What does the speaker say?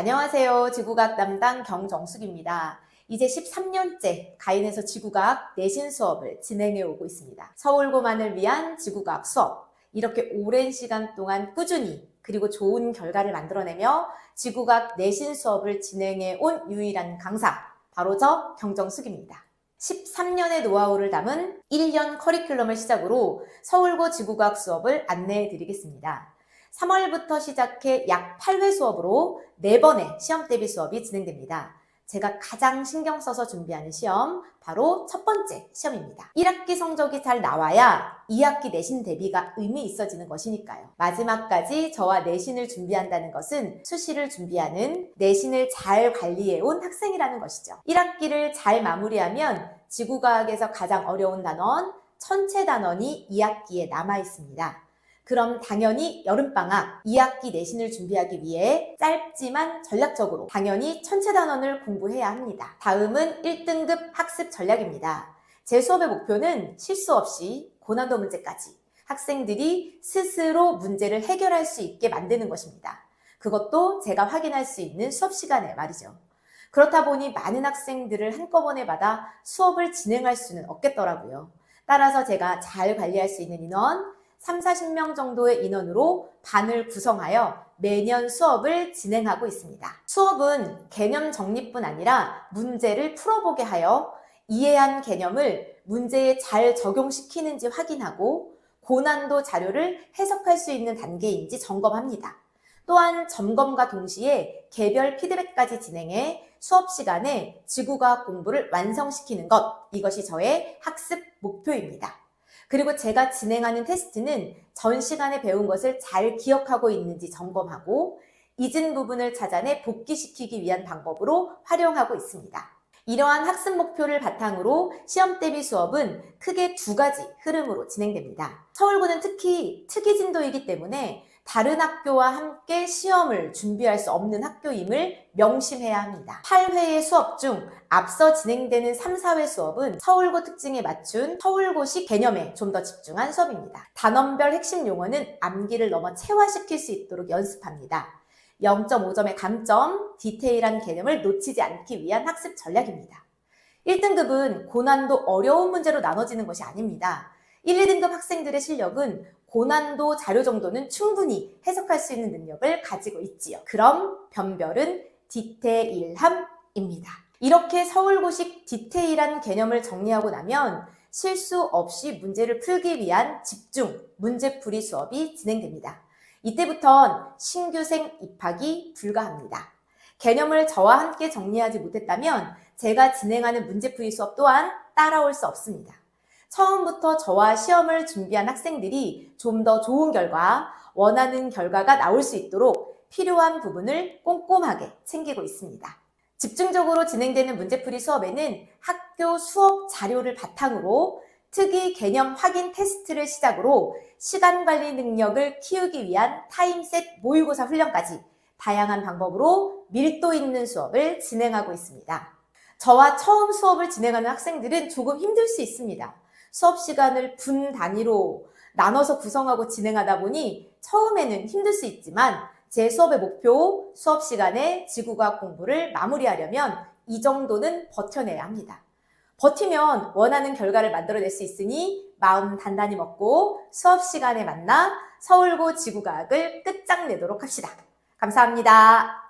안녕하세요. 지구과학 담당 경정숙입니다. 이제 13년째 가인에서 지구과학 내신 수업을 진행해 오고 있습니다. 서울고만을 위한 지구과학 수업. 이렇게 오랜 시간 동안 꾸준히 그리고 좋은 결과를 만들어내며 지구과학 내신 수업을 진행해 온 유일한 강사. 바로 저 경정숙입니다. 13년의 노하우를 담은 1년 커리큘럼을 시작으로 서울고 지구과학 수업을 안내해 드리겠습니다. 3월부터 시작해 약 8회 수업으로 4번의 시험 대비 수업이 진행됩니다. 제가 가장 신경 써서 준비하는 시험, 바로 첫 번째 시험입니다. 1학기 성적이 잘 나와야 2학기 내신 대비가 의미 있어지는 것이니까요. 마지막까지 저와 내신을 준비한다는 것은 수시를 준비하는 내신을 잘 관리해온 학생이라는 것이죠. 1학기를 잘 마무리하면 지구과학에서 가장 어려운 단원, 천체 단원이 2학기에 남아 있습니다. 그럼 당연히 여름방학 2학기 내신을 준비하기 위해 짧지만 전략적으로 당연히 천체 단원을 공부해야 합니다. 다음은 1등급 학습 전략입니다. 제 수업의 목표는 실수 없이 고난도 문제까지 학생들이 스스로 문제를 해결할 수 있게 만드는 것입니다. 그것도 제가 확인할 수 있는 수업 시간에 말이죠. 그렇다 보니 많은 학생들을 한꺼번에 받아 수업을 진행할 수는 없겠더라고요. 따라서 제가 잘 관리할 수 있는 인원, 3, 40명 정도의 인원으로 반을 구성하여 매년 수업을 진행하고 있습니다. 수업은 개념 정리뿐 아니라 문제를 풀어보게 하여 이해한 개념을 문제에 잘 적용시키는지 확인하고 고난도 자료를 해석할 수 있는 단계인지 점검합니다. 또한 점검과 동시에 개별 피드백까지 진행해 수업 시간에 지구과학 공부를 완성시키는 것, 이것이 저의 학습 목표입니다. 그리고 제가 진행하는 테스트는 전 시간에 배운 것을 잘 기억하고 있는지 점검하고 잊은 부분을 찾아내 복귀시키기 위한 방법으로 활용하고 있습니다. 이러한 학습 목표를 바탕으로 시험 대비 수업은 크게 두 가지 흐름으로 진행됩니다. 서울고는 특히 특이 진도이기 때문에 다른 학교와 함께 시험을 준비할 수 없는 학교임을 명심해야 합니다. 8회의 수업 중 앞서 진행되는 3, 4회 수업은 서울고 특징에 맞춘 서울고식 개념에 좀 더 집중한 수업입니다. 단원별 핵심 용어는 암기를 넘어 체화시킬 수 있도록 연습합니다. 0.5점의 감점, 디테일한 개념을 놓치지 않기 위한 학습 전략입니다. 1등급은 고난도 어려운 문제로 나눠지는 것이 아닙니다. 1, 2등급 학생들의 실력은 고난도 자료 정도는 충분히 해석할 수 있는 능력을 가지고 있지요. 그럼 변별은 디테일함입니다. 이렇게 서울고식 디테일한 개념을 정리하고 나면 실수 없이 문제를 풀기 위한 집중 문제풀이 수업이 진행됩니다. 이때부턴 신규생 입학이 불가합니다. 개념을 저와 함께 정리하지 못했다면 제가 진행하는 문제풀이 수업 또한 따라올 수 없습니다. 처음부터 저와 시험을 준비한 학생들이 좀 더 좋은 결과, 원하는 결과가 나올 수 있도록 필요한 부분을 꼼꼼하게 챙기고 있습니다. 집중적으로 진행되는 문제풀이 수업에는 학교 수업 자료를 바탕으로 특이 개념 확인 테스트를 시작으로 시간 관리 능력을 키우기 위한 타임셋 모의고사 훈련까지 다양한 방법으로 밀도 있는 수업을 진행하고 있습니다. 저와 처음 수업을 진행하는 학생들은 조금 힘들 수 있습니다. 수업 시간을 분 단위로 나눠서 구성하고 진행하다 보니 처음에는 힘들 수 있지만 제 수업의 목표, 수업 시간에 지구과학 공부를 마무리하려면 이 정도는 버텨내야 합니다. 버티면 원하는 결과를 만들어낼 수 있으니 마음 단단히 먹고 수업 시간에 만나 서울고 지구과학을 끝장내도록 합시다. 감사합니다.